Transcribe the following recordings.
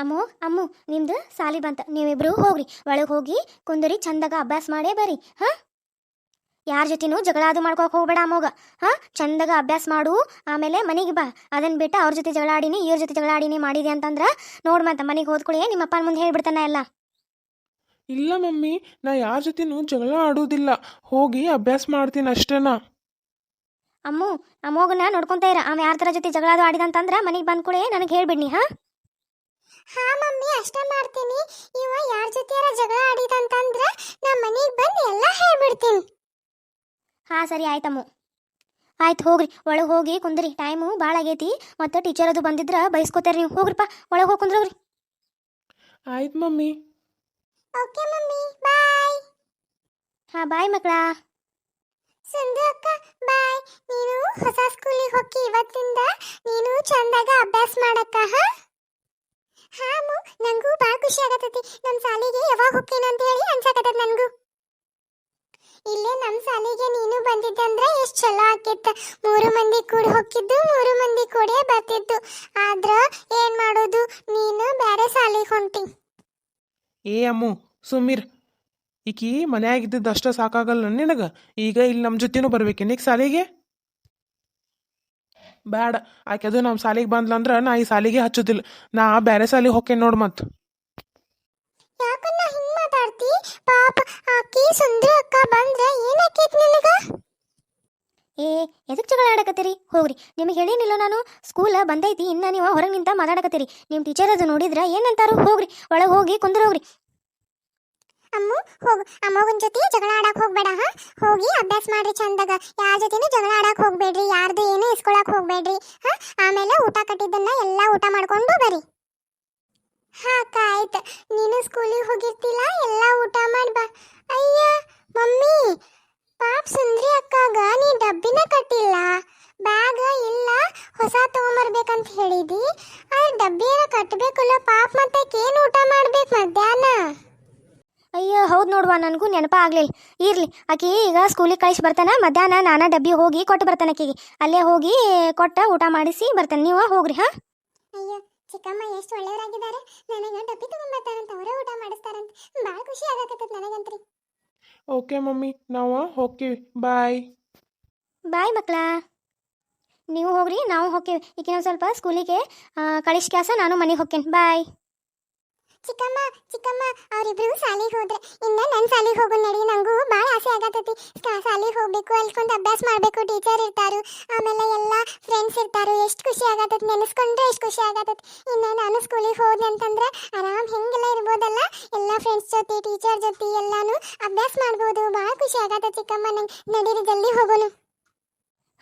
ಅಮ್ಮು ಅಮ್ಮು ನಿಮ್ದು ಸಾಲಿ ಬಂತ. ನೀವಿಬ್ರು ಹೋಗ್ರಿ. ಒಳಗೆ ಹೋಗಿ ಕುಂದರಿ ಚಂದಾಗ ಅಭ್ಯಾಸ ಮಾಡೇ ಬರ್ರಿ ಹಾಂ? ಯಾರ ಜೊತೆನೂ ಜಗಳ ಅದು ಮಾಡ್ಕೊಕ್ ಹೋಗ್ಬೇಡ ಅಮ್ಮೋಗ ಹಾಂ? ಚಂದಾಗ ಅಭ್ಯಾಸ ಮಾಡು ಆಮೇಲೆ ಮನೆಗೆ ಬಾ. ಅದನ್ನ ಬಿಟ್ಟು ಅವ್ರ ಜೊತೆ ಜಗಳ ಆಡಿನಿ ಇವ್ರ ಜೊತೆ ಜಗಳ ಆಡಿನಿ ಮಾಡಿದೆ ಅಂತಂದ್ರೆ ನೋಡ್ ಮತ್ತೆ ಮನೆಗೆ ಹೋದ್ಕೊಳ್ಳಿ ನಿಮ್ಮ ಅಪ್ಪನ ಮುಂದೆ ಹೇಳ್ಬಿಡ್ತಾನ ಎಲ್ಲ. ಇಲ್ಲ ಮಮ್ಮಿ ನಾ ಯಾರ ಜೊತೆನೂ ಜಗಳ ಆಡೋದಿಲ್ಲ. ಹೋಗಿ ಅಭ್ಯಾಸ ಮಾಡ್ತೀನಿ ಅಷ್ಟೇನಾ. ಅಮ್ಮು ಅಮ್ಮೋಗನ ನೋಡ್ಕೊಂತ ಇರ. ಅವ ಯಾರ ಥರ ಜೊತೆ ಜಗಳ ಅದು ಆಡಿದಂತಂದ್ರೆ ಮನೆಗೆ ಬಂದ್ಕೊಳ್ಳಿ ನನಗೆ ಹೇಳ್ಬಿಡ್ನಿ ಹಾ? ಹಾ ಮಮ್ಮಿ ಅಷ್ಟೇ ಮಾಡ್ತೀನಿ. ಇವ ಯಾರ ಜೊತೆಯಾರ ಜಗಳ ಆಡಿದಂತಂದ್ರ ನಮ್ಮ ಮನೆಗೆ ಬಂದು ಎಲ್ಲ ಹೇಳ್ಬಿಡ್ತೀನಿ. ಹಾ ಸರಿ ಆಯ್ತಮ್ಮ. ಆಯ್ತು ಹೋಗ್ರಿ. ಒಳಗೆ ಹೋಗಿ ಕುಂದ್ರಿ. ಟೈಮು ಭಾಳ ಆಗೈತಿ. ಮತ್ತು ಟೀಚರ್ ಅದು ಬಂದಿದ್ರ ಬಯಸ್ಕೋತಾರೆ ನೀವು. ಹೋಗ್ರಿಪ್ಪ ಒಳಗೆ ಹೋಗಿ ಕುಂದ್ರೋಗ್ರಿ. ಆಯ್ತು ಮಮ್ಮಿ. ಓಕೆ ಮಮ್ಮಿ ಬಾಯ್. ಹಾ ಬಾಯ್ ಮಕ್ಕಳ ಸಂಧು ಅಕ್ಕ ಬಾಯ್. ನೀನು ಹೊಸ ಸ್ಕೂಲಿಗೆ ಹೋಗಿ ಇವತ್ತಿಂದ ನೀನು ಚಂದಾಗ ಅಭ್ಯಾಸ ಮಾಡಕ್ಕ ಹಾ? ಹಾ, ಅಮ್ಮು, ನಂಗೂ ಭಾಳ ಖುಷಿ ಆಗತೈತಿ ನಮ್ಮ ಸಾಲಿಗೆ ಯಾವಾಗ ಹೋಗ್ತೀನಿ ಅಂತ ಹೇಳಿ ಅನ್ಸಕತ್ತದ ನನಗೂ. ಇಲ್ಲೇ ನಮ್ಮ ಸಾಲಿಗೆ ನೀನು ಬಂದಿದ್ದಂದ್ರೆ ಎಷ್ಟು ಚಲೋ ಆಕಿತ್ತ ಮೂರು ಮಂದಿ ಕೂಡ ಹೋಗಿದ್ದು, ಮೂರು ಮಂದಿ ಕೂಡೇ ಬರ್ತಿದ್ದು. ಆದ್ರ ಏನ್ ಮಾಡೋದು? ನೀನು ಬೇರೆ ಸಾಲಿಗೆ ಹೊಂಟಿ. ಏ, ಅಮ್ಮು ಸುಮೀರ್ ಈಕಿ ಮನ್ಯಾಗಿದ್ದದ್ದು ಅಷ್ಟ ಸಾಕಾಗಲ್ಲ ನಿನಗೆ. ಈಗ ಇಲ್ಲಿ ನಮ್ಮ ಜೊತೆನೂ ಬರ್ಬೇಕೇನು ಈಗ ಸಾಲಿಗೆ? ಬ್ಯಾಡ. ಆಕೆದು ನಮ್ಮ ಸಾಲಿಗೆ ಬಂದ್ಲಂದ್ರೆ ನಾ ಈ ಸಾಲಿಗೆ ಹಚ್ಚುದಿಲ್ಲ. ನಾ ಬೇರೆ ಸಾಲಿಗೆ ಹೋಕೆ ನೋಡು ಮತ್ತು ಯಾಕನ್ನ ಹಿಂಗ್ ಮಾತಾಡ್ತಿ? ಪಾಪ ಆಕಿ ಸುಂದ್ರ ಅಕ್ಕ ಬಂದ್ರೆ ಏನಾಕೈತ್ ನಿನಗ? ಏ ಎದಕ್ಕೆ ಜಗಳ ಆಡಕತ್ತೀರಿ? ಹೋಗ್ರಿ. ನಿಮಗೆ ಹೇಳಿನಿಲ್ಲ ನಾನು? ಸ್ಕೂಲ್ ಬಂದೈತಿ ಇನ್ನ ನೀವು ಹೊರಗೆ ನಿಂತ ಮಾತಾಡಕತ್ತೀರಿ. ನಿಮ್ಮ ಟೀಚರ್ ಅದು ನೋಡಿದ್ರ ಏನಂತಾರು ಹೋಗ್ರಿ. ಒಳಗೆ ಹೋಗಿ ಕುಂದ್ರೋಗ್ರಿ ಅಮ್ಮು, ಹೋಗು. ಅಮ್ಮಗನ್ ಜೊತೆ ಜಗಳ ಆಡಕ್ ಹೋಗ್ಬೇಡ, ಹಾ? ಹೋಗಿ ಅಭ್ಯಾಸ ಮಾಡ್ರಿ ಚಂದಾಗ. ಯಾರ ಜೊತೆನೂ ಜಗಳ ಆಡಕ್ ಹೋಗ್ಬೇಡ್ರಿ, ಯಾರ್ದು ಏನು ಇಸ್ಕೊಳಕ್ ಹೋಗ್ಬೇಡ್ರಿ, ಹಾ? ಆಮೇಲೆ ಊಟ ಕಟ್ಟಿದ್ದನ್ನ ಎಲ್ಲ ಊಟ ಮಾಡ್ಕೊಂಡು ಬರ್ರಿ. ಹಾ ಅಕ್ಕ ಆಯ್ತು ನೀನು ಸ್ಕೂಲಿಗೆ ಹೋಗಿರ್ತಿಲ್ಲ ಎಲ್ಲ ಊಟ ಮಾಡ್ಬಾ ಅಯ್ಯ, ಮಮ್ಮಿ, ಪಾಪ್ ಸುಂದ್ರಿ ಅಕ್ಕಾಗ, ನೀ ಡಬ್ಬಿನ ಕಟ್ಟಿಲ್ಲ ಬ್ಯಾಗ್ ಇಲ್ಲ ಹೊಸ ತಗೊಂಬರ್ಬೇಕಂತ ಹೇಳಿದಿ ಆದ್ರೆ ಡಬ್ಬಿನ ಕಟ್ಟಬೇಕಲ್ಲ ಪಾಪ್ ಮತ್ತೆ ಏನು ಊಟ ಮಾಡ್ಬೇಕು ಮಧ್ಯಾಹ್ನ ಅಯ್ಯೋ ಹೌದು ನೋಡುವ ನನಗೂ ನೆನಪ ಆಗ್ಲಿಲ್ಲ. ಇರ್ಲಿ ಆಕಿ ಈಗ ಸ್ಕೂಲಿಗೆ ಕಳಿಸಿ ಬರ್ತಾನೆ ಮಧ್ಯಾಹ್ನ ನಾನಾ ಡಬ್ಬಿ ಹೋಗಿ ಕೊಟ್ಟು ಬರ್ತಾನೆ ಆಕಿಗೆ. ಅಲ್ಲೇ ಹೋಗಿ ಕೊಟ್ಟ ಊಟ ಮಾಡಿಸಿ ಬರ್ತಾನೆ. ನೀವು ಹೋಗ್ರಿ ಹಾ? ಅಯ್ಯೋ ಚಿಕ್ಕಮ್ಮ ಎಷ್ಟು ಒಳ್ಳೆಯವರಾಗಿದ್ದಾರೆ. ನನಗೆ ಡಬ್ಬಿ ತಗೊಂಬರ್ತಾರಂತ ಅವರೇ ಊಟ ಮಾಡಿಸ್ತಾರಂತ. ಭಾಳ ಖುಷಿ ಆಗಕತ್ತದ ನನಗಂತ್ರಿ. ಓಕೆ ಮಮ್ಮಿ ನಾವು ಹೋಗ್ತೀವಿ. ಬಾಯ್. ಬಾಯ್ ಮಕ್ಕಳ ನೀವು ಹೋಗ್ರಿ ನಾವು ಹೋಗ್ತೀವಿ. ಈಗ ಸ್ವಲ್ಪ ಸ್ಕೂಲಿಗೆ ಕಳಿಸ್ ಕ್ಯಾಸ ನಾನು ಮನೆಗೆ ಹೋಗ್ತೇನೆ. ಬಾಯ್. ಚಿಕ್ಕಮ್ಮ ಚಿಕ್ಕಮ್ಮ, ಅವರಿಬ್ರು ಸಾಲಿಗೆ ಹೋದ್ರೆ. ಇನ್ನ ನನ್ನ ಸಾಲಿಗೆ ಹೋಗು ನಡಿ ನಂಗೂ ಭಾಳ ಆಸೆ ಆಗತೈತಿ ಶಾಲೆಗೆ ಹೋಗ್ಬೇಕು ಅಲ್ಕೊಂಡ್ ಅಭ್ಯಾಸ ಮಾಡ್ಬೇಕು ಟೀಚರ್ ಇರ್ತಾರು. ಆಮೇಲೆ ಎಲ್ಲ ಫ್ರೆಂಡ್ಸ್ ಇರ್ತಾರು. ಎಷ್ಟು ಖುಷಿ ಆಗತೈತಿ ನೆನೆಸ್ಕೊಂಡ್ರೆ ಎಷ್ಟು ಖುಷಿ ಆಗತೈತಿ ಇನ್ನ ನಾನು ಸ್ಕೂಲಿಗೆ ಹೋದೆ ಅಂತಂದ್ರೆ ಆರಾಮ್ ಹೆಂಗೆಲ್ಲ ಇರ್ಬೋದಲ್ಲ. ಎಲ್ಲ ಫ್ರೆಂಡ್ಸ್ ಜೊತೆ ಟೀಚರ್ ಜೊತೆ ಎಲ್ಲಾನು ಅಭ್ಯಾಸ ಮಾಡ್ಬೋದು. ಭಾಳ ಖುಷಿ ಆಗತ್ತೆ ಚಿಕ್ಕಮ್ಮ ನಂಗೆ. ನಡೀರಿ, ಜಲ್ದಿ ಹೋಗೋನು.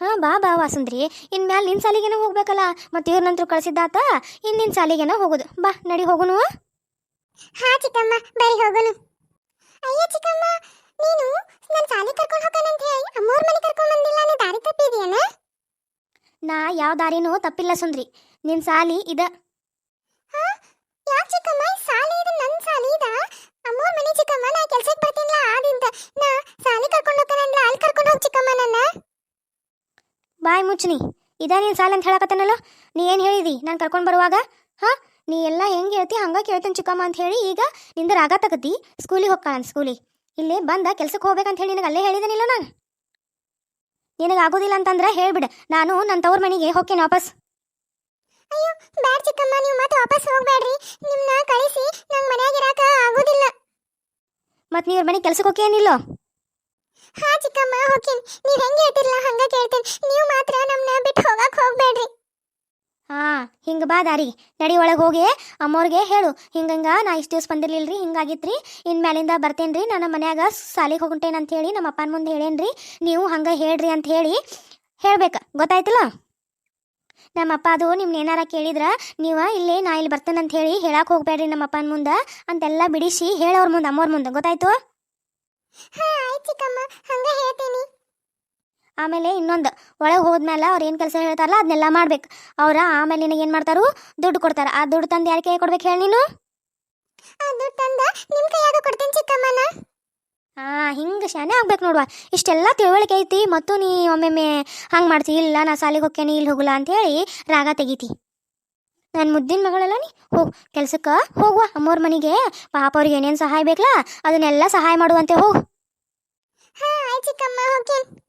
ಹಾಂ, ಬಾ ಬಾ, ವಾಸುಂದ್ರಿ. ಇನ್ಮ್ಯಾಲೆ ನಿನ್ನ ಸಾಲಿಗೆನ ಹೋಗ್ಬೇಕಲ್ಲ. ಮತ್ತು ಇವ್ರ ನಂತರ ಕಳಿಸಿದ್ದಾತ ಇನ್ನು ನಿನ್ನ ಸಾಲಿಗೆನ ಹೋಗೋದು. ಬಾ, ನಡಿ ಹೋಗುನು ಹಾ ಚಿಕ್ಕಮ್ಮ ಬರಿ ಹೋಗೋನು ಅಯ್ಯ ಚಿಕ್ಕಮ್ಮ ನೀನು ನನ್ನ ಸಾಲಿ ಕರ್ಕೊಂಡು ಹೋಗೋಣಂತ ಹೇಳಿ ಅಮ್ಮೋರ್ ಮನೆ ಕರ್ಕೊಂಡು ಬಂದಿಲ್ಲ ನೀ ದಾರಿ ತಪ್ಪಿದೆಯೇನ? ನಾ ಯಾವ ದಾರಿನೂ ತಪ್ಪಿಲ್ಲ ಸುಂದ್ರಿ. ನಿನ್ನ ಸಾಲಿ ಇದ. ಹಾ? ಯಾವ ಚಿಕ್ಕಮ್ಮ ಈ ಸಾಲಿ ಇದು ನನ್ನ ಸಾಲಿ ಇದ? ಅಮ್ಮೋರ್ ಮನೆ ಚಿಕ್ಕಮ್ಮ ನಾ ಕೆಲ್ಸಕ್ಕೆ ಬರ್ತೀನಿಲ್ಲ ಆದಿಂದ ನಾ ಸಾಲಿ ಕರ್ಕೊಂಡು ಹೋಗೋಣಂದ್ರ ಅಲ್ಲಿ ಕರ್ಕೊಂಡು ಹೋಗಿ ಚಿಕ್ಕಮ್ಮ ನನ್ನ. ಬಾಯ್ ಮುಚ್ಚನಿ. ಇದ ನೀನ್ ಸಾಲ ಅಂತ ಹೇಳಕತ್ತನಲ್ಲ? ನೀ ಏನು ಹೇಳಿದಿ? ನಾನು ಕರ್ಕೊಂಡು ಬರುವಾಗ? ಹಾಂ? ನೀ ಎಲ್ಲ ಹೆಂಗೆ ಹೇಳ್ತಿ ಹಂಗೆ ಕೇಳ್ತೇನೆ ಚಿಕ್ಕಮ್ಮ ಅಂತ ಹೇಳಿ ಈಗ ನಿಂದ ರಾಗ ತಗತಿ. ಸ್ಕೂಲಿಗೆ ಹೋಗ್ಕಾಳ ಸ್ಕೂಲಿಗೆ ಇಲ್ಲಿ ಬಂದ ಕೆಲ್ಸಕ್ಕೆ ಹೋಗ್ಬೇಕಂತ ಹೇಳಿ ನಿನಗೆ ಅಲ್ಲೇ ಹೇಳಿದನಿಲ್ಲ ನಾನು? ನಿನಗೆ ಆಗೋದಿಲ್ಲ ಅಂತಂದ್ರೆ ಹೇಳ್ಬಿಡ. ನಾನು ನನ್ನ ತವ್ರ ಮನೆಗೆ ಹೋಗ್ತೇನೆ ವಾಪಸ್. ಅಯ್ಯೋ ಬ್ಯಾಡ್ ಚಿಕ್ಕಮ್ಮ ನೀವು ಮತ್ತೆ ವಾಪಸ್ ಹೋಗ್ಬೇಡ್ರಿ. ನಿಮ್ಮನ್ನ ಕಳಿಸಿ ನಂಗೆ ಮನ್ಯಾಗ ಇರಾಕ ಆಗೋದಿಲ್ಲ. ಮತ್ತು ನೀವ್ರ ಮನೆಗೆ ಕೆಲ್ಸಕ್ಕೆ ಏನಿಲ್ಲ ಹಾ ಚಿಕ್ಕಮ್ಮ ಹೋಗ್ತೀನಿ. ನೀವು ಹೆಂಗೆ ಹೇಳ್ತಿರಲ್ಲ ಹಂಗ ಕೇಳ್ತೀನಿ. ನೀವು ಮಾತ್ರ ನಮ್ಮನ್ನ ಬಿಟ್ಟು ಹೋಗಕ್ಕೆ ಹೋಗ್ಬೇಡ್ರಿ. ಹಾಂ, ಹಿಂಗೆ ಬಾ ದಾರಿ. ನಡಿ ಒಳಗೆ ಹೋಗಿ. ಅಮ್ಮವ್ರಿಗೆ ಹೇಳು. ಹಿಂಗಂಗ ನಾ ಇಷ್ಟು ದಿವಸ ಬಂದಿರ್ಲಿಲ್ಲ ರೀ ಹಿಂಗಾಗಿತ್ತು ರೀ ಇನ್ನು ಮ್ಯಾಲಿಂದ ಬರ್ತೇನೆ ರೀ ನಾನು ಮನ್ಯಾಗ ಸಾಲಿಗೆ ಹೋಗುಂಟೇನೆ ಅಂತ ಹೇಳಿ ನಮ್ಮ ಅಪ್ಪನ ಮುಂದೆ ಹೇಳೇನ್ರಿ. ರೀ ನೀವು ಹಂಗೆ ಹೇಳ್ರಿ ಅಂತ ಹೇಳಿ ಹೇಳ್ಬೇಕು. ಗೊತ್ತಾಯ್ತಲ್ಲ? ನಮ್ಮ ಅಪ್ಪ ಅದು ನಿಮ್ನ ಏನಾರ ಕೇಳಿದ್ರ, ನೀವು ಇಲ್ಲಿ ನಾ ಇಲ್ಲಿ ಬರ್ತೇನೆ ಅಂತ ಹೇಳಿ ಹೇಳಕ್ಕೆ ಹೋಗ್ಬೇಡ್ರಿ ನಮ್ಮ ಅಪ್ಪನ ಮುಂದೆ. ಅಂತೆಲ್ಲ ಬಿಡಿಸಿ ಹೇಳೋರ್ ಮುಂದೆ, ಅಮ್ಮೋರ್ ಮುಂದೆ. ಗೊತ್ತಾಯ್ತು? ಹಾ, ಆಯ್ತು ಚಿಕ್ಕಮ್ಮ. ಹಂಗೆ ಹೇಳ್ತೀನಿ. ಆಮೇಲೆ ಇನ್ನೊಂದು ಒಳಗೆ ಹೋದ್ಮೇಲೆ ಅವ್ರು ಏನು ಕೆಲಸ ಹೇಳ್ತಾರಲ್ಲ ಅದನ್ನೆಲ್ಲ ಮಾಡ್ಬೇಕು. ಅವ್ರ ಆಮೇಲೆ ನಿನಗೆ ಏನು ಮಾಡ್ತಾರು? ದುಡ್ಡು ಕೊಡ್ತಾರೆ. ಆ ದುಡ್ಡು ತಂದು ಯಾರ ಕೈ ಕೊಡ್ಬೇಕು ಹೇಳಿ ನೀನು? ದುಡ್ಡು ತಂದ ನಿಮ್ಮ ಕೈಯಾಗ ಕೊಡ್ತೀನಿ ಚಿಕ್ಕಮ್ಮನ. ಹಾಂ ಹಿಂಗೆ ಶಾನೆ ಆಗ್ಬೇಕು ನೋಡುವ. ಇಷ್ಟೆಲ್ಲ ತಿಳುವಳಿಕೆ ಐತಿ ಮತ್ತು ನೀ ಒಮ್ಮೆಮ್ಮೆ ಹಂಗೆ ಮಾಡ್ತಿ. ಇಲ್ಲ ನಾ ಸಾಲಿಗೆ ಹೋಗ್ತೇನೆ ಇಲ್ಲಿ ಹೋಗಲ್ಲ ಅಂತೇಳಿ ರಾಗ ತೆಗಿತಿ. ನನ್ನ ಮುದ್ದಿನ ಮಗಳಲ್ಲ ನೀ? ಹೋ ಕೆಲ್ಸಕ್ಕೆ ಹೋಗುವ. ಅಮ್ಮೋರ್ ಮನೆಗೆ. ಪಾಪ ಅವ್ರಿಗೆ ಏನೇನು ಸಹಾಯ ಬೇಕಲ್ಲ ಅದನ್ನೆಲ್ಲ ಸಹಾಯ ಮಾಡುವಂತೆ ಹೋಗು. ಹಾ ಆಯ್ತು ಚಿಕ್ಕಮ್ಮ ಹೋಗ್ತೀನಿ.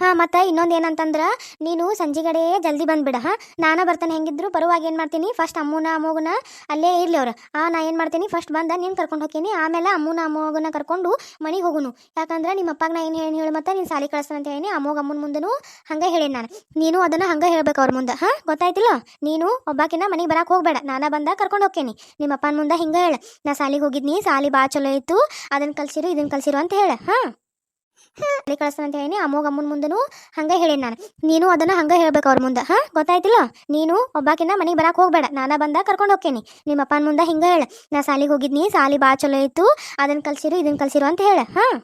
ಹಾಂ, ಮತ್ತು ಇನ್ನೊಂದು ಏನಂತಂದ್ರೆ ನೀನು ಸಂಜೆಗಡೆ ಜಲ್ದಿ ಬಂದ್ಬಿಡ, ಹಾಂ? ನಾನು ಬರ್ತಾನೆ ಹೆಂಗಿದ್ರು ಬರುವಾಗ ಏನು ಮಾಡ್ತೀನಿ? ಫಸ್ಟ್ ಅಮ್ಮನ, ಅಮ್ಮಗನ ಅಲ್ಲೇ ಇರ್ಲಿ ಅವ್ರು. ಆ, ನಾ ಏನು ಮಾಡ್ತೀನಿ? ಫಸ್ಟ್ ಬಂದ, ನೀನು ಕರ್ಕೊಂಡು ಹೋಗ್ತೀನಿ. ಆಮೇಲೆ ಅಮ್ಮನ, ಅಮ್ಮಗನ ಕರ್ಕೊಂಡು ಮನೆಗೆ ಹೋಗುನು. ಯಾಕಂದ್ರೆ ನಿಮ್ಮ ಅಪ್ಪಾಗ ನಾ ಏನು ಹೇಳಿ ಹೇಳಿ ಮತ್ತೆ ನೀನು ಸಾಲಿ ಕಳಿಸ್ತಾನೆ ಅಂತ ಹೇಳಿ ಅಮ್ಮಗ ಅಮ್ಮನ ಮುಂದೂ ಹಂಗೆ ಹೇಳಿ ನಾನು. ನೀನು ಅದನ್ನು ಹಂಗೆ ಹೇಳ್ಬೇಕು ಅವ್ರ ಮುಂದೆ, ಹಾಂ? ಗೊತ್ತಾಯ್ತಿಲ್ಲ? ನೀನು ಒಬ್ಬಾಕಿನ ಮನೆಗೆ ಬರಕ್ಕೆ ಹೋಗಬೇಡ. ನಾನು ಬಂದ ಕರ್ಕೊಂಡು ಹೋಗ್ತೀನಿ. ನಿಮ್ಮ ಅಪ್ಪನ ಮುಂದೆ ಹಿಂಗೆ ಹೇಳ. ನಾ ಸಾಲಿಗೆ ಹೋಗಿದ್ನಿ, ಸಾಲಿ ಭಾಳ ಚಲೋ ಇತ್ತು. ಅದನ್ನು ಕಲ್ಸಿರು ಇದನ್ನು ಕಲ್ಸಿರು ಅಂತ ಹೇಳ, ಹಾಂ? ಸಾಲಿ ಕಳಿಸ್ತಾನೆ ಅಂತ ಹೇಳಿ ಅಮ್ಮಗ ಅಮ್ಮನ ಮುಂದೆನೂ ಹಂಗೆ ಹೇಳೀನಿ ನಾನು. ನೀನು ಅದನ್ನು ಹಂಗೆ ಹೇಳ್ಬೇಕು ಅವ್ರ ಮುಂದೆ. ಹಾಂ, ಗೊತ್ತಾಯ್ತಿಲ್ಲ? ನೀನು ಒಬ್ಬಾಕಿನ ಮನೆಗೆ ಬರಕ್ಕೆ ಹೋಗಬೇಡ. ನಾನು ಬಂದ ಕರ್ಕೊಂಡು ಹೋಗ್ತೀನಿ. ನಿಮ್ಮ ಅಪ್ಪನ ಮುಂದೆ ಹಿಂಗೆ ಹೇಳ. ನಾ ಸಾಲಿಗೆ ಹೋಗಿದ್ನಿ, ಸಾಲಿ ಭಾಳ ಚಲೋ ಇತ್ತು. ಅದನ್ನು ಕಲ್ಸಿರು ಇದನ್ನು ಕಲ್ಸಿರು ಅಂತ ಹೇಳ. ಹಾಂ.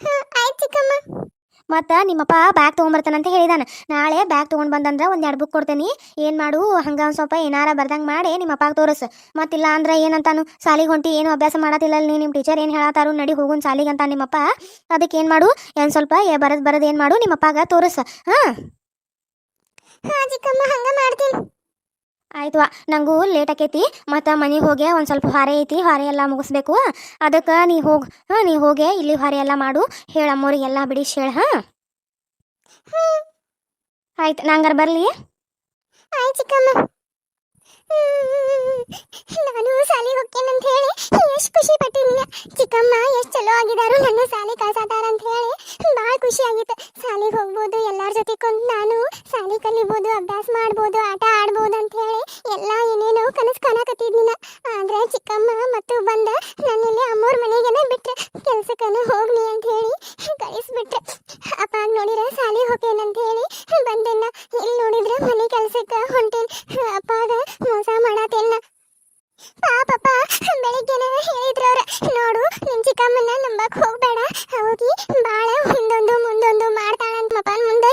ಹಾ ಆಯ್ತು ಚಿಕ್ಕಮ್ಮ. ಮತ್ತು ನಿಮ್ಮಪ್ಪ ಬ್ಯಾಗ್ ತೊಗೊಂಬರ್ತಾನಂತ ಹೇಳಿದಾನೆ. ನಾಳೆ ಬ್ಯಾಗ್ ತೊಗೊಂಡು ಬಂದಂದ್ರೆ ಒಂದು ಎರಡು ಬುಕ್ ಕೊಡ್ತೇನೆ. ಏನು ಮಾಡು, ಹಂಗೆ ಒಂದು ಸ್ವಲ್ಪ ಏನಾರ ಬರ್ದಂಗೆ ಮಾಡಿ ನಿಮ್ಮ ಅಪ್ಪಾಗ ತೋರಿಸು. ಮತ್ತಿಲ್ಲ ಅಂದ್ರೆ ಏನಂತಾನು ಸಾಲಿಗೆ ಹೊಂಟಿ ಏನು ಅಭ್ಯಾಸ ಮಾಡತ್ತಿಲ್ಲ ನೀ ನಿಮ್ಮ ಟೀಚರ್ ಏನು ಹೇಳತ್ತಾರು ನಡಿ ಹೋಗುನ್ ಸಾಲಿಗೆ ಅಂತ ನಿಮ್ಮಪ್ಪ. ಅದಕ್ಕೆ ಏನು ಮಾಡು, ಏನು ಸ್ವಲ್ಪ ಏ ಬರದ್ ಬರದ್ ಏನು ಮಾಡು ನಿಮ್ಮ ಅಪ್ಪಗೆ ತೋರಿಸು. ಹಾಂ? ಹಾ, ಚಿಕ್ಕಮ್ಮ, ಹಂಗೆ ಮಾಡ್ತೀನಿ. ಆಯ್ತವಾ ನಂಗೂ ಲೇಟ್ ಆಕೈತಿ. ಮತ್ತು ಮನೆಗೆ ಹೋಗಿ ಒಂದು ಸ್ವಲ್ಪ ಹೊರೆ ಐತಿ ಹೊರೆ ಎಲ್ಲ ಮುಗಿಸ್ಬೇಕು. ಅದಕ್ಕೆ ನೀ ಹೋಗಿ ಹಾಂ ನೀ ಹೋಗಿ ಇಲ್ಲಿ ಹೊರೆ ಎಲ್ಲ ಮಾಡು. ಹೇಳಮ್ಮವ್ರಿಗೆಲ್ಲ ಬಿಡಿಸಿ ಹೇಳ ಹಾಂ. ಆಯ್ತು ನಂಗಾರ ಬರಲಿ? ಆಯ್ತು ಚಿಕ್ಕಮ್ಮ. ನಾನು ಸಾಲಿಗೆ ಹೋಗ್ತೇನಂತ ಹೇಳಿ ಎಷ್ಟು ಖುಷಿ ಪಟ್ಟಿದ್ದೀನಿ. ಚಿಕ್ಕಮ್ಮ, ಎಷ್ಟು ಚಲೋ ಆಗಿದಾರು, ನನ್ನ ಸಾಲಿ ಕಳ್ಸಾತಾರ ಅಂತ ಹೇಳಿ ಭಾಳ ಖುಷಿ ಆಗಿತ್ತು. ಸಾಲಿಗೆ ಹೋಗ್ಬೋದು, ಎಲ್ಲರ ಜೊತೆ ಕುಂತು ನಾನು ಸಾಲಿ ಕಲಿಬೋದು, ಅಭ್ಯಾಸ ಮಾಡ್ಬೋದು, ಆಟ ಆಡ್ಬೋದು ಅಂತ ಹೇಳಿ ಎಲ್ಲ ಏನೇನೋ ಕನಸು ಕಾಣಕತ್ತಿದ್ದೀನಿ. ಆದ್ರೆ ಚಿಕ್ಕಮ್ಮ ಮತ್ತು ಬಂದ ನನ್ನಿಲ್ಲಿ ಅಮ್ಮೋರ್ ಮನೆಗೆನ ಬಿಟ್ರೆ ಕೆಲ್ಸಕ್ಕನ ಹೋಗ್ನಿ ಅಂತ ಹೇಳಿ ಕಳಿಸ್ಬಿಟ್ರೆ ಅಪ್ಪ ನೋಡಿದ್ರೆ ಶಾಲೆಗೆ ಹೋಗ್ತೇನಂತ ಹೇಳಿ ಬಂದೆನ ಇಲ್ಲಿ ನೋಡಿದ್ರೆ ಮನೆ ಕೆಲ್ಸಕ್ಕೆ ಹೊಂಟೇನ್ ಅಪ್ಪಾಗ ಮೋಸ ಮಾಡತ್ತೇನ ಪಾಪಪ್ಪ ಬೆಳಿಗ್ಗೆನೆ ಹೇಳಿದ್ರು ಅವ್ರ ನೋಡು ನಿನ್ ಚಿಕ್ಕಮ್ಮನ ನಂಬಕ್ ಹೋಗ್ಬೇಡ ಹೋಗಿ ಬಾಳ ಮುಂದೊಂದು ಮುಂದೊಂದು ಮಾಡ್ತಾಳಂತ ಅಪ್ಪನ ಮುಂದೆ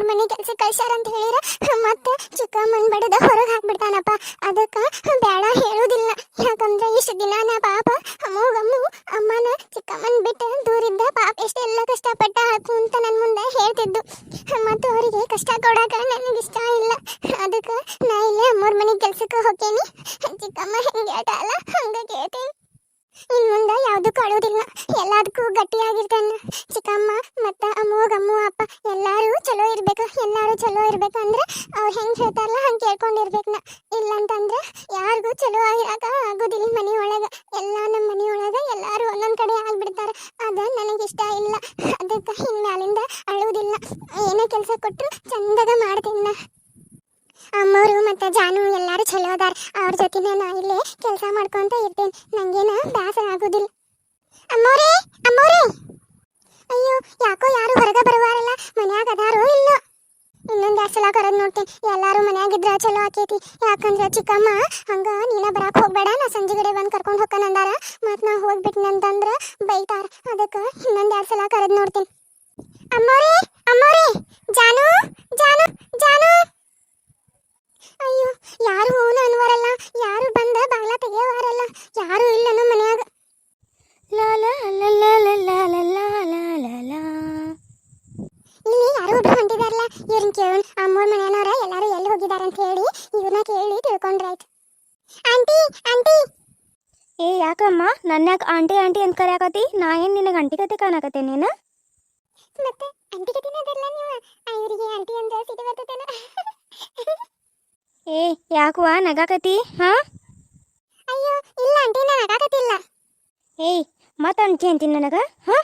ಅಮ್ಮೋರ್ ಮನೆ ಕೆಲಸ ಕಳ್ಸ್ಯಾರ ಅಂತ ಹೇಳಿರ ಮತ್ತೆ ಚಿಕ್ಕಮ್ಮನ ಬಡದ ಹೊರಗೆ ಹಾಕ್ಬಿಡ್ತಾನಪ್ಪ. ಅದಕ್ಕ ಬೇಡ ಹೇಳುದಿಲ್ಲ. ಯಾಕಂದ್ರೆ ಇಷ್ಟು ದಿನ ಪಾಪ ಅಮ್ಮಗಮ್ಮು ಅಮ್ಮನ ಚಿಕ್ಕಮ್ಮನ ಬಿಟ್ಟು ದೂರಿದ್ದ ಪಾಪ ಎಷ್ಟೆಲ್ಲ ಕಷ್ಟಪಟ್ಟ ಹಾಕು ಅಂತ ನನ್ನ ಮುಂದೆ ಹೇಳ್ತಿದ್ದು. ಮತ್ತು ಅವರಿಗೆ ಕಷ್ಟ ಕೊಡಕ ನನಗೆ ಇಷ್ಟ ಇಲ್ಲ. ಅದಕ್ಕೆ ನಾ ಇಲ್ಲೇ ಅಮ್ಮವ್ರ ಮನೆ ಕೆಲ್ಸಕ್ಕೆ ಹೋಗ್ತೀನಿ ಚಿಕ್ಕಮ್ಮ ಹೆಂಗೆ ಹೇಳ್ತಾಳಲ್ಲ ಹಂಗ ಕೇಳ್ತೇನೆ. ಇನ್ ಮುಂದೆ ಯಾವುದಕ್ಕೂ ಅಳುವುದಿಲ್ಲ ಎಲ್ಲದಕ್ಕೂ ಗಟ್ಟಿಯಾಗಿರ್ತಾನ. ಚಿಕ್ಕಮ್ಮ ಮತ್ತ ಅಮ್ಮೋಗ ಅಮ್ಮು ಅಪ್ಪ, ಎಲ್ಲಾರು ಚಲೋ ಇರ್ಬೇಕು. ಎಲ್ಲಾರು ಚಲೋ ಇರ್ಬೇಕು ಅಂದ್ರೆ ಅವ್ರು ಹೆಂಗ್ ಹೇಳ್ತಾರಲ್ಲ ಹಂಗೆ ಕೇಳ್ಕೊಂಡಿರ್ಬೇಕು ನಾ ಇಲ್ಲಂತಂದ್ರೆ ಯಾರಿಗೂ ಚಲೋ ಆಗಿರಾಕ ಆಗೋದಿಲ್ಲ ಮನೆ ಒಳಗ. ಎಲ್ಲ ನಮ್ಮ ಮನೆ ಒಳಗ ಎಲ್ಲಾರು ಒಂದೊಂದ್ ಕಡೆ ಆಗ್ಬಿಡ್ತಾರ. ಅದ ಇಷ್ಟ ಇಲ್ಲ. ಅದಕ್ಕೆ ಇನ್ಮ್ಯಾಲಿಂದ ಅಳುವುದಿಲ್ಲ ಏನೇ ಕೆಲಸ ಕೊಟ್ರು ಚಂದಾಗ ಮಾಡ್ತೀನಿ ನಾ. ಜಾನು ಎಲ್ಲಾರು ಚಲೋ ಅದಾರ. ಅವ್ರ ಜೊತೆ ನಾ ಇಲ್ಲೇ ಕೆಲಸ ಮಾಡ್ಕೊಂತ ಇರ್ತೇನೆ. ನಂಗೇನ ಬೇಸರ ಆಗೋದಿಲ್ಲ. ಅಮ್ಮೋರೇ ಅಮ್ಮೋರೇ. ಅಯ್ಯೋ, ಯಾಕೋ ಯಾರು ಹೊರಗೆ ಬರುವಾರಲ್ಲ. ಮನ್ಯಾಗ ಅದಾರೋ ಇಲ್ಲ. ಇನ್ನೊಂದ್ ಸಲ ಕರೆದ್ ನೋಡ್ತೇನೆ. ಎಲ್ಲಾರು ಮನ್ಯಾಗಿದ್ರ ಚಲೋ ಆಕೇತಿ. ಯಾಕಂದ್ರ ಚಿಕ್ಕಮ್ಮ, ಹಂಗ ನೀನ ಬರಾಕ್ ಹೋಗ್ಬೇಡ. ನಾ ಸಂಜೆಗಡೆ ಬಂದು ಕರ್ಕೊಂಡು ಹೋಗ್ತಾನ ಅಂದಾರ. ಮತ್ ನಾ ಹೋಗ್ಬಿಟ್ನಂತಂದ್ರ ಬೈತಾರ. ಅದಕ್ಕ ಇನ್ನೊಂದ್ ಎರಡ್ ಸಲ ಕರೆದ್ ನೋಡ್ತೇನೆ. ಅಮ್ಮೋರೇ ಅಮ್ಮೋರೇ. ಜಾನು ಜಾನು ಜಾನು. ಅಯ್ಯೋ ಯಾರು ಹೂನ ಅನ್ವಾರಲ್ಲ ಯಾರು ಬಂದ ಬಾಗ್ಲ ತೆಗೆಯವಾರಲ್ಲ ಯಾರು ಇಲ್ಲ ನಮ್ಮ ಮನ್ಯಾಗ ಲಾಲ ಲಲ್ಲ ಲಲ್ಲ ಲಲ್ಲ ಇಲ್ಲಿ ಯಾರು ಒಬ್ರು ಹೊಂಟಿದಾರಲ್ಲ ಇವ್ರನ್ನ ಕೇಳೋಣ ಅಮ್ಮೋರ್ ಮನೆಯವ್ರ ಎಲ್ಲಾರು ಎಲ್ಲಿ ಹೋಗಿದಾರ ಅಂತ ಹೇಳಿ ಇವ್ರನ್ನ ಕೇಳಿ ತಿಳ್ಕೊಂಡ್ರಾಯ್ತು ಆಂಟಿ ಆಂಟಿ ಏ ಯಾಕಮ್ಮ ನನ್ನ ನನ್ಯಾಗ ಆಂಟಿ ಆಂಟಿ ಅಂತ ಕರೆಯಾಕತಿ ನಾ ಏನು ನಿನಗೆ ಆಂಟಿ ಕತೆ ಕಾಣಕತ್ತೆ ನೀನು ಮತ್ತೆ ಆಂಟಿ ಕತೆನೇ ಅದಲ್ಲ ನೀವು ಇವರಿಗೆ ಆಂಟಿ ಅಂದ್ರೆ ಸಿಟಿ ಬರ್ತೈತೇನೋ ಏ ಯಾಕವ್ವ ನಗಾಕತಿ ಹಾ? ಅಯ್ಯೋ ಇಲ್ಲ ಆಂಟಿ ನಾನು ನಗಾಕತಿಲ್ಲ ಏಯ್ ಮತ್ತೆ ಅಂತಿ ಅಂತೀನಿ ನನಗೆ ಹಾಂ?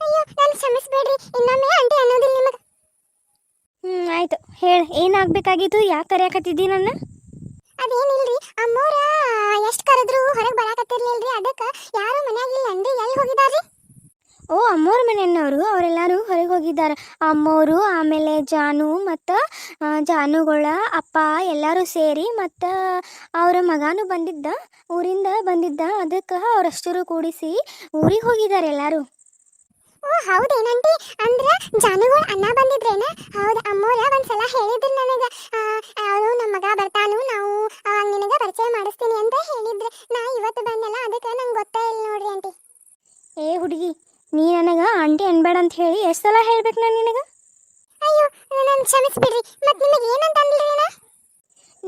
ಅಯ್ಯೋ ನಾನು ಕ್ಷಮಿಸ್ಬೇಡ್ರಿ ಇನ್ನೊಮ್ಮೆ ಆಂಟಿ ಅನ್ನೋದಿಲ್ಲ ನಿಮಗೆ. ಹ್ಞೂ ಆಯ್ತು ಹೇಳು ಏನಾಗಬೇಕಾಗಿತ್ತು ಯಾಕೆ ಕರೆಯಾಕತ್ತಿದ್ದಿ ನನ್ನ? ಅದೇನಿಲ್ರಿ ಅಮ್ಮೋರ ಎಷ್ಟು ಕರೆದ್ರು ಹೊರಗೆ ಬರಾಕತ್ತಿರ್ಲಿಲ್ರಿ ಅದಕ್ಕೆ ಯಾರು ಮನ್ಯಾಗಿಲ್ಲ ಅಂದ್ರಿ ಎಲ್ಲಿ ಹೋಗಿದಾರ್ರಿ? ಓ ಅಮ್ಮೋರ ಮನೆಯವರು ಅವರೆಲ್ಲರೂ ಹೊರಗೆ ಹೋಗಿದ್ದಾರೆ. ಅಮ್ಮೋರು ಆಮೇಲೆ ಜಾನು ಮತ್ತು ಜಾನುಗಳ ಅಪ್ಪ ಎಲ್ಲರೂ ಸೇರಿ ಮತ್ತು ಅವರ ಮಗನೂ ಬಂದಿದ್ದ ಊರಿಂದ ಬಂದಿದ್ದ. ಅದಕ್ಕೆ ಅವರಷ್ಟರು ಕೂಡಿಸಿ ಊರಿಗೆ ಹೋಗಿದ್ದಾರೆ ಎಲ್ಲರೂ. ಓ ಹೌದೇನಂತಿ ಅಂದ್ರ ಜಾನುಗಳು ಅಣ್ಣ ಬಂದಿದ್ರೇನ? ಹೌದು ಅಮ್ಮೋರ ಒಂದ್ಸಲ ಹೇಳಿದ್ರು ನನಗೆ. ಅವರು ನಮ್ಮ ಮಗ ಬರ್ತಾನು ನಾವು ಅವಾಗ ನಿನಗ ಪರಿಚಯ ಮಾಡಿಸ್ತೀನಿ ಅಂತ ಹೇಳಿದ್ರು. ನಾ ಇವತ್ತು ಬಂದಲ್ಲ ಅದಕ್ಕೆ ನಂಗೆ ಗೊತ್ತೇ ಇಲ್ಲ ನೋಡ್ರಿ ಆಂಟಿ. ಏ ಹುಡುಗಿ ನೀ ನನಗೆ ಆಂಟಿ ಅನ್ಬೇಡ ಅಂತ ಹೇಳಿ ಎಷ್ಟು ಸಲ ಹೇಳ್ಬೇಕು ನಾನು ನಿನಗೆ? ಅಯ್ಯೋ ನನ್ನ ಕ್ಷಮಿಸ್ಬಿಡ್ರಿ. ಮತ್ತೆ ನಿಮಗೆ ಏನಂತ ಅಂದ್ರೆ ನಾ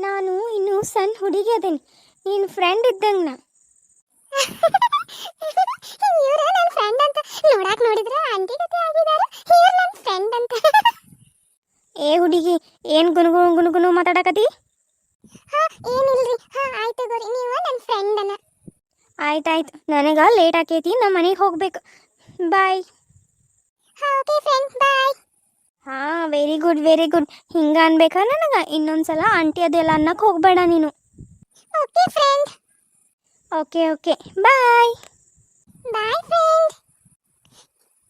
ನಾನು ಇನ್ನು ಸಣ್ಣ ಹುಡುಗಿ ಅದೇನಿ. ನಿನ್ನ ಫ್ರೆಂಡ್ ಇದ್ದಂಗೆ ನಾ. ಇವರೇ ನನ್ನ ಫ್ರೆಂಡ್ ಅಂತ ನೋಡಕ್ಕೆ ನೋಡಿದ್ರೆ ಆಂಟಿ ಜೊತೆ ಆಗಿದಾರ ಇವರು ನನ್ನ ಫ್ರೆಂಡ್ ಅಂತ. ಏ ಹುಡುಗಿ ಏನು ಗುನುಗುನು ಗುನುಗುನು ಮಾತಾಡಕತ್ತಿ? ಹಾ ಏನಿಲ್ರಿ. ಹಾ ಆಯ್ತು ಗೋರಿ ನೀವು ನನ್ನ ಫ್ರೆಂಡ್ ಅನ್ನ ಆಯ್ತಾಯ್ತು. ನನಗೆ ಲೇಟ್ ಆಕೈತಿ ನಮ್ಮ ಮನೆಗೆ ಹೋಗ್ಬೇಕು. ಬಾಯ್ ಓಕೆ ಫ್ರೆಂಡ್ ಬಾಯ್ ಹಾಂ ವೆರಿ ಗುಡ್ ವೆರಿ ಗುಡ್ ಹಿಂಗೆ ಅನ್ಬೇಕಾ ನನಗೆ ಇನ್ನೊಂದ್ಸಲ ಆಂಟಿ ಅದೆಲ್ಲ ಅನ್ನಕ್ಕೆ ಹೋಗಬೇಡ ನೀನು. Okay friend okay okay bye bye friend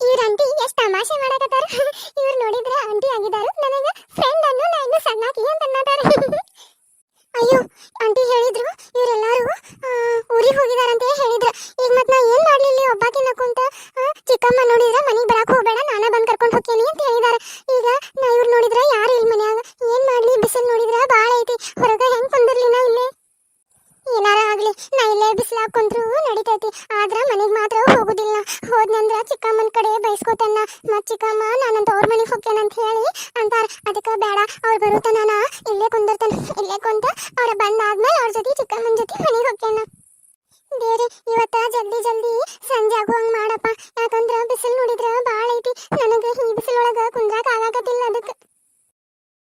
ಇವ್ರ ಆಂಟಿ ಎಷ್ಟು ತಮಾಷೆ ಮಾಡಕತ್ತಾರ. ಇವ್ರು ನೋಡಿದ್ರೆ ಆಂಟಿ ಆಗಿದಾರು. ನನಗೆ ಫ್ರೆಂಡ್ ಅನ್ನು ನಾನು ಇನ್ನು ಸಣ್ಣಾಕಿ ಅಂತ ಅನ್ನತಾರ. ಅಯ್ಯೋ ಆಂಟಿ ಹೇಳಿದ್ರು. ಇವರೆಲ್ಲರೂ ಊರಿಗೆ ಹೋಗಿದಾರಂತ ಹೇಳಿದ್ರು. ಈಗ ಮತ್ತೆ ನಾ ಏನು ಮಾಡ್ಲಿ ಇಲ್ಲಿ ಒಬ್ಬಾಕಿ ಹೋದ್ನಂದ್ರ ಚಿಕ್ಕಮ್ಮನ ಕಡೆ ಬೈಸ್ಕೋತನ್ನ ಮತ್ ಚಿಕ್ಕಮ್ಮ, ನಾನಂತ ಅವ್ರ ಮನೆಗೆ ಹೋಗ್ತೇನಂತ ಹೇಳಿ ಅಂತಾರ. ಅದಕ್ಕೆ ಬೇಡ, ಅವ್ರು ಬರುತ್ತಾನ ನಾ ಇಲ್ಲೇ ಕುಂದಿರ್ತಾನ, ಇಲ್ಲೇ ಕುಂತ ಅವ್ರ ಬಂದಾದ್ಮೇಲೆ ಅವ್ರ ಜೊತೆ ಚಿಕ್ಕಮ್ಮನ ಜೊತೆ ಮನೆಗೆ ಹೋಗ್ತೇನ ದೇವ್ರಿ, ಇವತ್ತ ಜಲ್ದಿ ಜಲ್ದಿ ಸಂಜೆ ಆಗುವಂಗ ಮಾಡಪ್ಪ. ಯಾಕಂದ್ರ ಬಿಸಿಲು ನೋಡಿದ್ರ ಬಾಳ ಐತಿ. ನನಗೆ ಈ ಬಿಸಿಲೊಳಗ ಕುಂದ್ರಾಕ ಆಗಾಕತ್ತಿಲ್ಲ ಅದಕ್ಕೆ